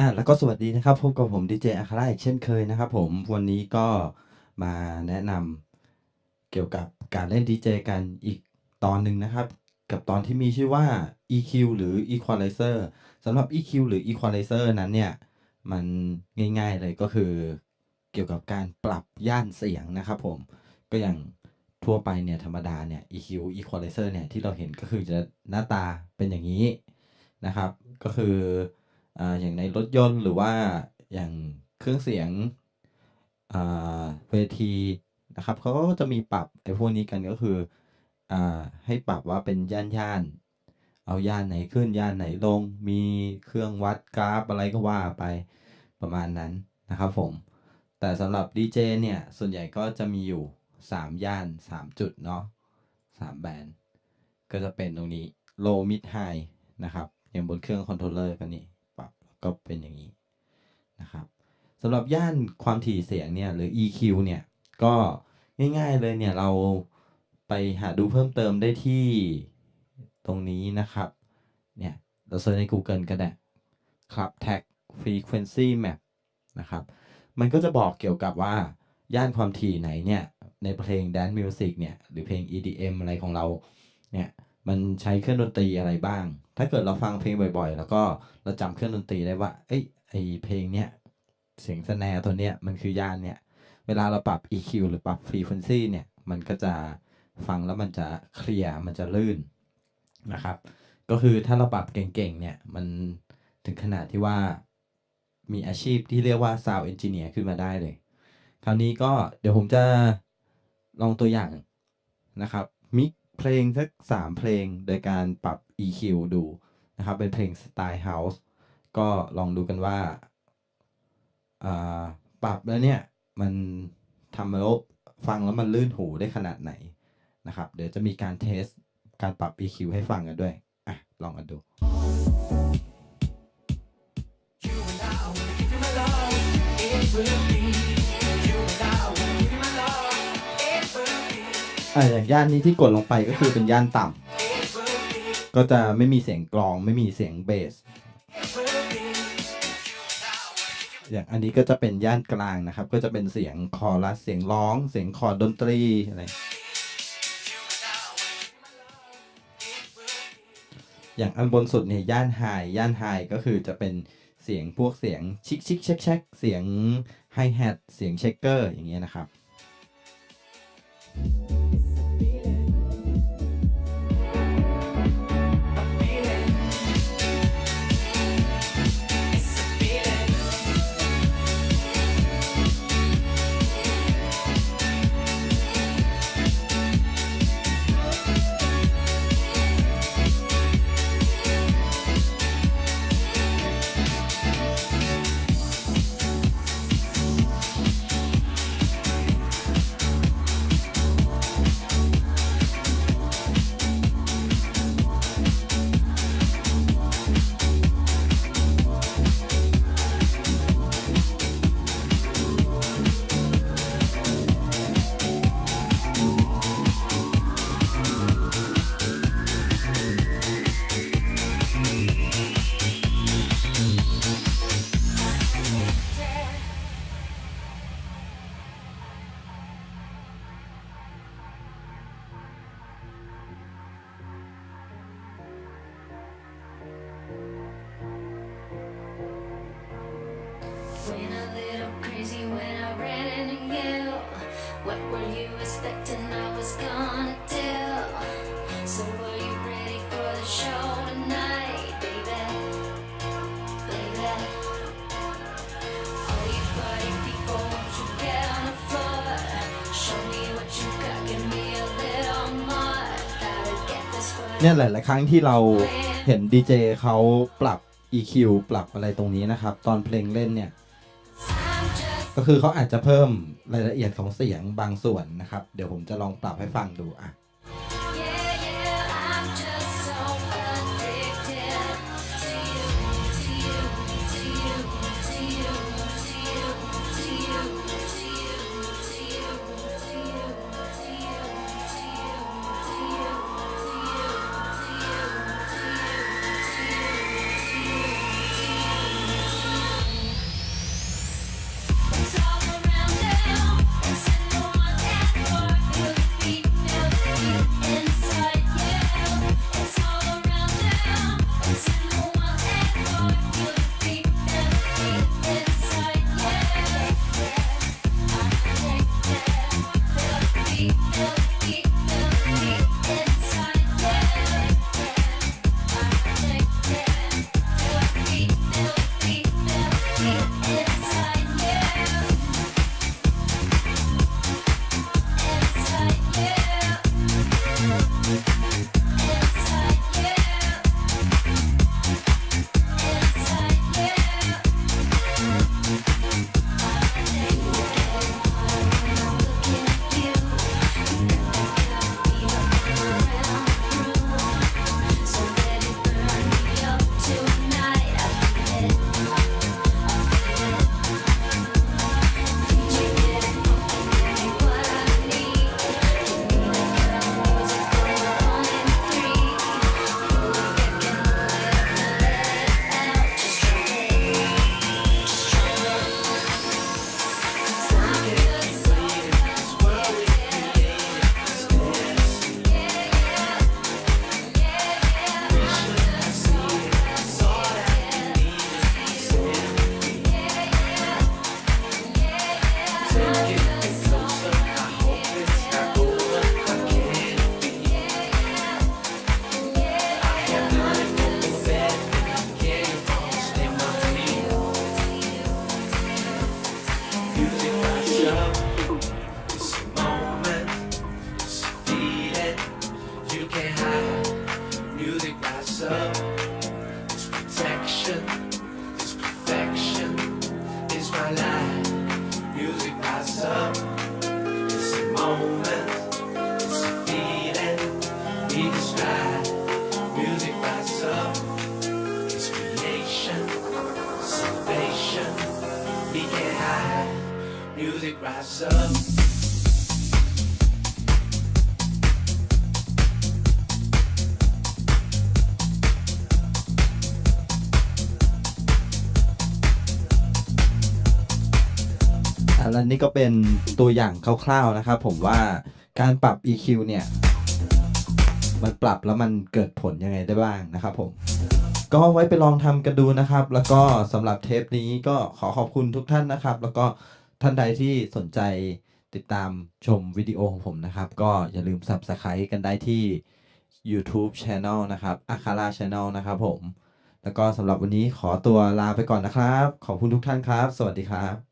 อ่าแล้วก็สวัสดีนะครับพบกับผมดีเจอัคราอีกเช่นเคยนะครับผมวันนี้ก็มาแนะนำเกี่ยวกับการเล่นดีเจกันอีกตอนหนึ่งนะครับ กับตอนที่มีชื่อว่า EQ หรือ Equalizer สำหรับ EQ หรือ Equalizer นั้นเนี่ย มันง่ายๆเลยก็คือเกี่ยวกับการปรับย่านเสียงนะครับผม ก็อย่างทั่วไปเนี่ยธรรมดาเนี่ย EQ Equalizer เนี่ยที่เราเห็นก็คือจะหน้าตาเป็นอย่างนี้นะครับ ก็คือ อ่าอย่างในรถยนต์หรือว่าอย่างเครื่องเสียงอ่าเวทีนะครับเขาก็จะมีปรับไอ้พวกนี้กันก็คืออ่าให้ปรับว่าเป็นย่านย่านเอาย่านไหนขึ้นย่านไหนลง มีเครื่องวัดกราฟอะไรก็ว่าไปประมาณนั้นนะครับผม แต่สำหรับ DJ เนี่ยส่วนใหญ่ก็จะมีอยู่ 3 ย่าน 3 จุดเนาะ3แบนด์ก็จะเป็นตรงนี้ low mid high นะครับ อย่างบนเครื่องคอนโทรลเลอร์ก็นี่ ก็เป็นอย่างนี้นะครับสำหรับย่านความถี่เสียงเนี่ยหรือ EQ เนี่ยก็ง่ายๆเลยเนี่ยเราไปหาดูเพิ่มเติมได้ที่ตรงนี้นะครับเนี่ยเราเซิร์ชใน Google ก็ได้ Club Tag Frequency Map นะครับมันก็จะบอกเกี่ยวกับว่าย่านความถี่ไหนเนี่ยในเพลง Dance Music เนี่ยหรือเพลง EDM อะไรของเราเนี่ย มันใช้เครื่องดนตรีอะไรบ้าง ถ้าเกิดเราฟังเพลงบ่อย ๆ แล้วก็เราจำเครื่องดนตรีได้ว่า เอ้ยไอเพลงเนี้ยเสียงสแนร์ตัวเนี้ยมันคือย่านเนี่ยเวลาเราปรับ EQ หรือปรับ Frequency เนี่ย มันก็จะฟังแล้วมันจะเคลียร์มันจะลื่นนะครับ ก็คือถ้าเราปรับเก่งๆเนี่ย มันถึงขนาดที่ว่ามีอาชีพที่เรียกว่า Sound Engineer ขึ้นมาได้เลย คราวนี้ก็เดี๋ยวผมจะลองตัวอย่างนะครับมิก เพลงสักสามเพลงโดยการปรับ EQ ดูนะครับ เป็นเพลงสไตล์ House ก็ลองดูกันว่าปรับแล้วเนี่ย มันทำแล้วฟังแล้วมันลื่นหูได้ขนาดไหนนะครับ เดี๋ยวจะมีการเทสการปรับ EQ ให้ฟังกันด้วย อะ ลองกันดู อ่าอย่างย่านนี้ที่กดลงไปก็คือเป็นย่านต่ำก็จะไม่มีเสียงกลองไม่มีเสียงเบส อย่างอันนี้ก็จะเป็นย่านกลางนะครับ ก็จะเป็นเสียงคอรัสเสียงร้อง เสียงคอร์ดดนตรีอะไรอย่างอันบนสุดเนี่ยย่านไฮย่านไฮก็คือจะเป็นเสียงพวกเสียงชิกชิกเช็คเช็คเสียงไฮแฮทเสียงเช็คเกอร์อย่างเงี้ยนะครับ Went a เนี่ยหลาย ๆ ครั้งที่เราเห็นดีเจเขาปรับ EQ ปรับอะไรตรงนี้นะครับ ตอนเพลงเล่นเนี่ย ก็คือเขาอาจจะเพิ่มรายละเอียดของเสียงบางส่วนนะครับ เดี๋ยวผมจะลองปรับให้ฟังดูอะ up rise up. อะแล้วนี่ก็เป็นตัวอย่างคร่าวๆนะครับผมว่าการปรับ EQ เนี่ย มันปรับแล้วมันเกิดผลยังไงได้บ้างนะครับผม ก็ไว้ไปลองทำกันดูนะครับ แล้วก็สำหรับเทปนี้ก็ขอขอบคุณทุกท่านนะครับ แล้วก็ ท่านใดที่สนใจติดตามชมวิดีโอของผมนะครับ ก็อย่าลืม Subscribe กันได้ที่ YouTube Channel นะครับ a k a r a Channel นะครับผม แล้วก็สำหรับวันนี้ขอตัวลาไปก่อนนะครับ ขอบคุณทุกท่านครับ สวัสดีครับ